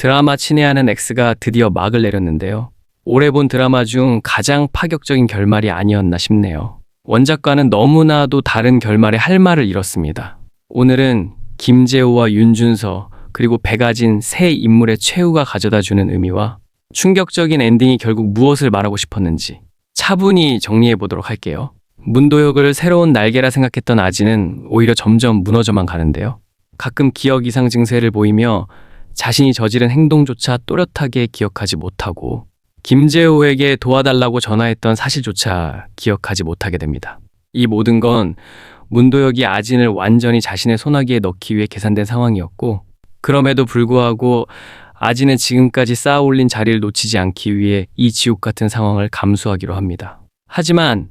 드라마 친애하는 X가 드디어 막을 내렸는데요. 올해 본 드라마 중 가장 파격적인 결말이 아니었나 싶네요. 원작과는 너무나도 다른 결말에 할 말을 잃었습니다. 오늘은 김재호와 윤준서 그리고 배가진 세 인물의 최후가 가져다주는 의미와 충격적인 엔딩이 결국 무엇을 말하고 싶었는지 차분히 정리해 보도록 할게요. 문도혁을 새로운 날개라 생각했던 아지는 오히려 점점 무너져만 가는데요. 가끔 기억 이상 증세를 보이며 자신이 저지른 행동조차 또렷하게 기억하지 못하고 김재호에게 도와달라고 전화했던 사실조차 기억하지 못하게 됩니다. 이 모든 건 문도혁이 아진을 완전히 자신의 소나기에 넣기 위해 계산된 상황이었고 그럼에도 불구하고 아진은 지금까지 쌓아 올린 자리를 놓치지 않기 위해 이 지옥 같은 상황을 감수하기로 합니다. 하지만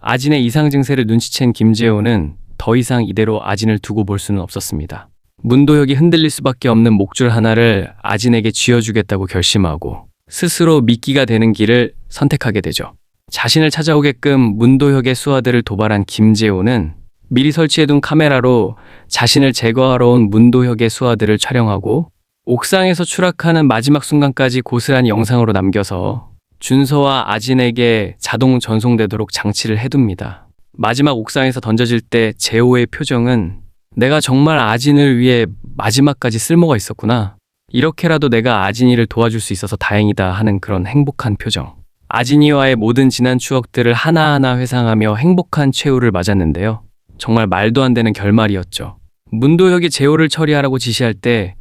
아진의 이상 증세를 눈치챈 김재호는 더 이상 이대로 아진을 두고 볼 수는 없었습니다. 문도혁이 흔들릴 수밖에 없는 목줄 하나를 아진에게 쥐어주겠다고 결심하고 스스로 미끼가 되는 길을 선택하게 되죠. 자신을 찾아오게끔 문도혁의 수하들을 도발한 김재호는 미리 설치해둔 카메라로 자신을 제거하러 온 문도혁의 수하들을 촬영하고 옥상에서 추락하는 마지막 순간까지 고스란히 영상으로 남겨서 준서와 아진에게 자동 전송되도록 장치를 해둡니다. 마지막 옥상에서 던져질 때 재호의 표정은 내가 정말 아진을 위해 마지막까지 쓸모가 있었구나. 이렇게라도 내가 아진이를 도와줄 수 있어서 다행이다 하는 그런 행복한 표정. 아진이와의 모든 지난 추억들을 하나하나 회상하며 행복한 최후를 맞았는데요. 정말 말도 안 되는 결말이었죠. 문도혁이 재호를 처리하라고 지시할 때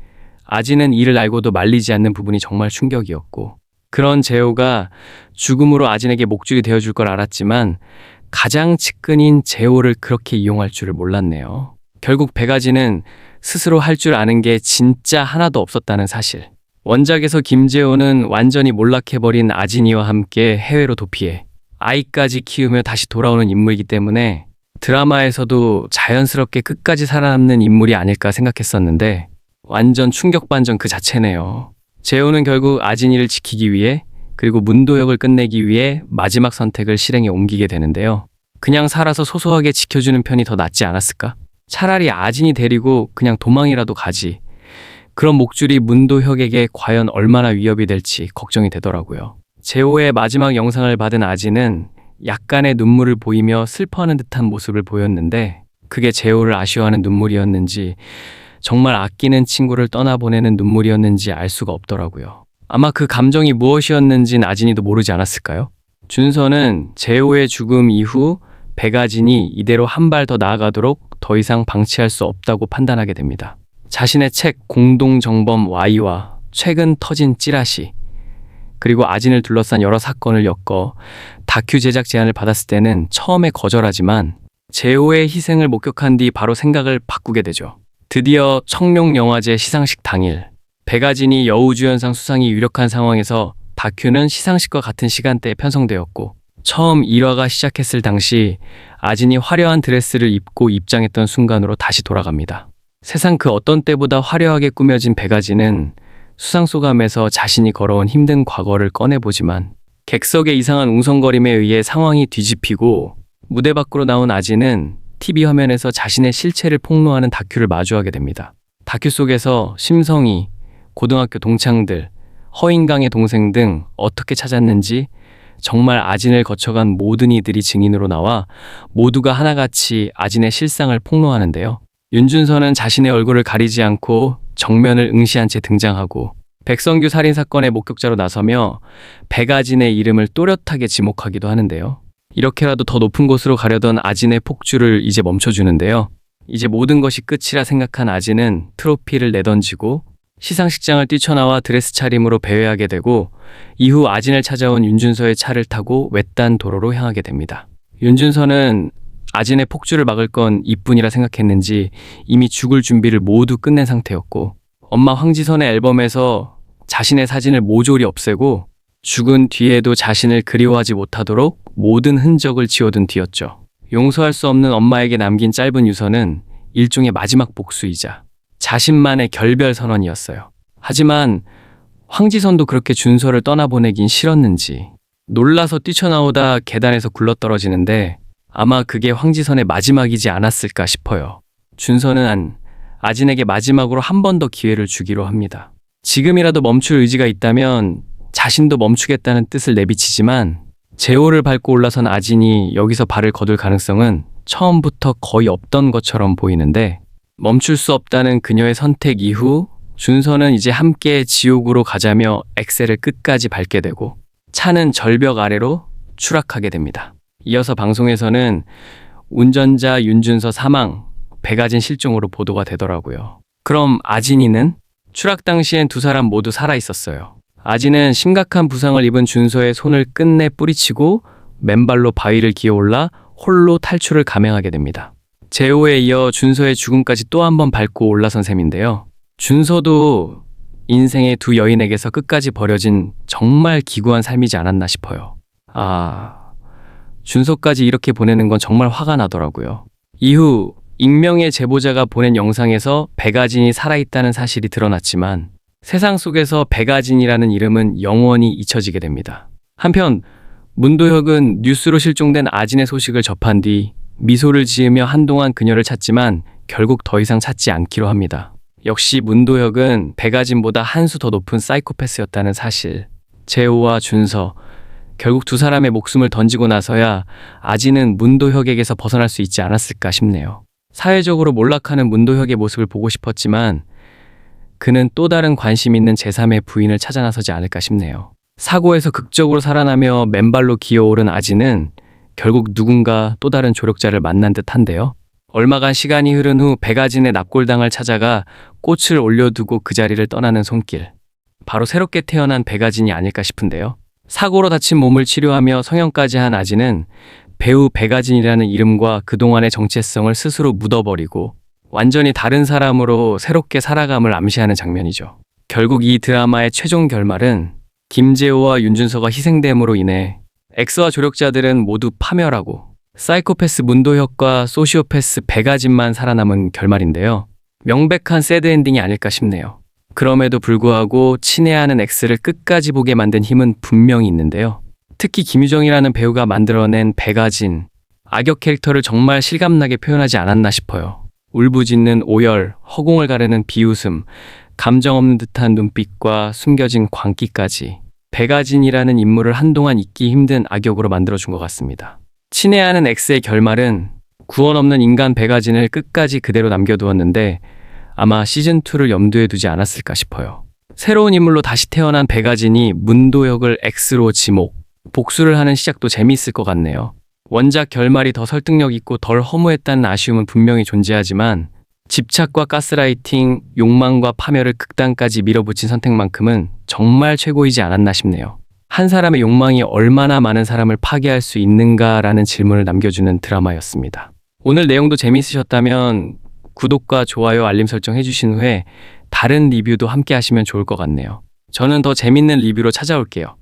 아진은 이를 알고도 말리지 않는 부분이 정말 충격이었고 그런 재호가 죽음으로 아진에게 목줄이 되어줄 걸 알았지만 가장 측근인 재호를 그렇게 이용할 줄을 몰랐네요. 결국 배가지는 스스로 할 줄 아는 게 진짜 하나도 없었다는 사실. 원작에서 김재호는 완전히 몰락해버린 아진이와 함께 해외로 도피해 아이까지 키우며 다시 돌아오는 인물이기 때문에 드라마에서도 자연스럽게 끝까지 살아남는 인물이 아닐까 생각했었는데 완전 충격 반전 그 자체네요. 재호는 결국 아진이를 지키기 위해 그리고 문도혁을 끝내기 위해 마지막 선택을 실행에 옮기게 되는데요. 그냥 살아서 소소하게 지켜주는 편이 더 낫지 않았을까? 차라리 아진이 데리고 그냥 도망이라도 가지. 그런 목줄이 문도혁에게 과연 얼마나 위협이 될지 걱정이 되더라고요. 재호의 마지막 영상을 받은 아진은 약간의 눈물을 보이며 슬퍼하는 듯한 모습을 보였는데 그게 재호를 아쉬워하는 눈물이었는지 정말 아끼는 친구를 떠나보내는 눈물이었는지 알 수가 없더라고요. 아마 그 감정이 무엇이었는진 아진이도 모르지 않았을까요? 준서는 재호의 죽음 이후 백아진이 이대로 한 발 더 나아가도록 더 이상 방치할 수 없다고 판단하게 됩니다. 자신의 책 공동정범 Y와 최근 터진 찌라시 그리고 아진을 둘러싼 여러 사건을 엮어 다큐 제작 제안을 받았을 때는 처음에 거절하지만 재호의 희생을 목격한 뒤 바로 생각을 바꾸게 되죠. 드디어 청룡영화제 시상식 당일 백아진이 여우주연상 수상이 유력한 상황에서 다큐는 시상식과 같은 시간대에 편성되었고 처음 1화가 시작했을 당시 아진이 화려한 드레스를 입고 입장했던 순간으로 다시 돌아갑니다. 세상 그 어떤 때보다 화려하게 꾸며진 백아진은 수상 소감에서 자신이 걸어온 힘든 과거를 꺼내보지만 객석의 이상한 웅성거림에 의해 상황이 뒤집히고 무대 밖으로 나온 아진은 TV 화면에서 자신의 실체를 폭로하는 다큐를 마주하게 됩니다. 다큐 속에서 심성이, 고등학교 동창들, 허인강의 동생 등 어떻게 찾았는지 정말 아진을 거쳐간 모든 이들이 증인으로 나와 모두가 하나같이 아진의 실상을 폭로하는데요. 윤준서는 자신의 얼굴을 가리지 않고 정면을 응시한 채 등장하고 백성규 살인 사건의 목격자로 나서며 백아진의 이름을 또렷하게 지목하기도 하는데요. 이렇게라도 더 높은 곳으로 가려던 아진의 폭주를 이제 멈춰주는데요. 이제 모든 것이 끝이라 생각한 아진은 트로피를 내던지고 시상식장을 뛰쳐나와 드레스 차림으로 배회하게 되고 이후 아진을 찾아온 윤준서의 차를 타고 외딴 도로로 향하게 됩니다. 윤준서는 아진의 폭주를 막을 건 이뿐이라 생각했는지 이미 죽을 준비를 모두 끝낸 상태였고 엄마 황지선의 앨범에서 자신의 사진을 모조리 없애고 죽은 뒤에도 자신을 그리워하지 못하도록 모든 흔적을 지워둔 뒤였죠. 용서할 수 없는 엄마에게 남긴 짧은 유서는 일종의 마지막 복수이자 자신만의 결별 선언이었어요. 하지만 황지선도 그렇게 준서를 떠나보내긴 싫었는지 놀라서 뛰쳐나오다 계단에서 굴러떨어지는데 아마 그게 황지선의 마지막이지 않았을까 싶어요. 준서는 안, 아진에게 마지막으로 한 번 더 기회를 주기로 합니다. 지금이라도 멈출 의지가 있다면 자신도 멈추겠다는 뜻을 내비치지만 제호를 밟고 올라선 아진이 여기서 발을 거둘 가능성은 처음부터 거의 없던 것처럼 보이는데 멈출 수 없다는 그녀의 선택 이후 준서는 이제 함께 지옥으로 가자며 엑셀을 끝까지 밟게 되고 차는 절벽 아래로 추락하게 됩니다. 이어서 방송에서는 운전자 윤준서 사망, 백아진 실종으로 보도가 되더라고요. 그럼 아진이는 추락 당시엔 두 사람 모두 살아 있었어요. 아진은 심각한 부상을 입은 준서의 손을 끝내 뿌리치고 맨발로 바위를 기어 올라 홀로 탈출을 감행하게 됩니다. 제호에 이어 준서의 죽음까지 또 한 번 밟고 올라선 셈인데요. 준서도 인생의 두 여인에게서 끝까지 버려진 정말 기구한 삶이지 않았나 싶어요. 아, 준서까지 이렇게 보내는 건 정말 화가 나더라고요. 이후 익명의 제보자가 보낸 영상에서 백아진이 살아있다는 사실이 드러났지만 세상 속에서 백아진이라는 이름은 영원히 잊혀지게 됩니다. 한편 문도혁은 뉴스로 실종된 아진의 소식을 접한 뒤 미소를 지으며 한동안 그녀를 찾지만 결국 더 이상 찾지 않기로 합니다. 역시 문도혁은 백아진보다 한 수 더 높은 사이코패스였다는 사실. 재호와 준서, 결국 두 사람의 목숨을 던지고 나서야 아진은 문도혁에게서 벗어날 수 있지 않았을까 싶네요. 사회적으로 몰락하는 문도혁의 모습을 보고 싶었지만 그는 또 다른 관심 있는 제3의 부인을 찾아 나서지 않을까 싶네요. 사고에서 극적으로 살아나며 맨발로 기어오른 아진은 결국 누군가 또 다른 조력자를 만난 듯한데요. 얼마간 시간이 흐른 후 백아진의 납골당을 찾아가 꽃을 올려두고 그 자리를 떠나는 손길. 바로 새롭게 태어난 백아진이 아닐까 싶은데요. 사고로 다친 몸을 치료하며 성형까지 한 아진은 배우 백아진이라는 이름과 그동안의 정체성을 스스로 묻어버리고 완전히 다른 사람으로 새롭게 살아감을 암시하는 장면이죠. 결국 이 드라마의 최종 결말은 김재호와 윤준서가 희생됨으로 인해 엑스와 조력자들은 모두 파멸하고 사이코패스 문도혁과 소시오패스 백아진만 살아남은 결말인데요. 명백한 새드 엔딩이 아닐까 싶네요. 그럼에도 불구하고 친애하는 엑스를 끝까지 보게 만든 힘은 분명히 있는데요. 특히 김유정이라는 배우가 만들어낸 백아진, 악역 캐릭터를 정말 실감나게 표현하지 않았나 싶어요. 울부짖는 오열, 허공을 가르는 비웃음, 감정 없는 듯한 눈빛과 숨겨진 광기까지 백아진이라는 인물을 한동안 잊기 힘든 악역으로 만들어준 것 같습니다. 친애하는 엑스의 결말은 구원 없는 인간 백아진을 끝까지 그대로 남겨두었는데 아마 시즌2를 염두에 두지 않았을까 싶어요. 새로운 인물로 다시 태어난 백아진이 문도역을 X로 지목, 복수를 하는 시작도 재미있을 것 같네요. 원작 결말이 더 설득력 있고 덜 허무했다는 아쉬움은 분명히 존재하지만 집착과 가스라이팅, 욕망과 파멸을 극단까지 밀어붙인 선택만큼은 정말 최고이지 않았나 싶네요. 한 사람의 욕망이 얼마나 많은 사람을 파괴할 수 있는가라는 질문을 남겨주는 드라마였습니다. 오늘 내용도 재미있으셨다면 구독과 좋아요, 알림 설정 해주신 후에 다른 리뷰도 함께 하시면 좋을 것 같네요. 저는 더 재밌는 리뷰로 찾아올게요.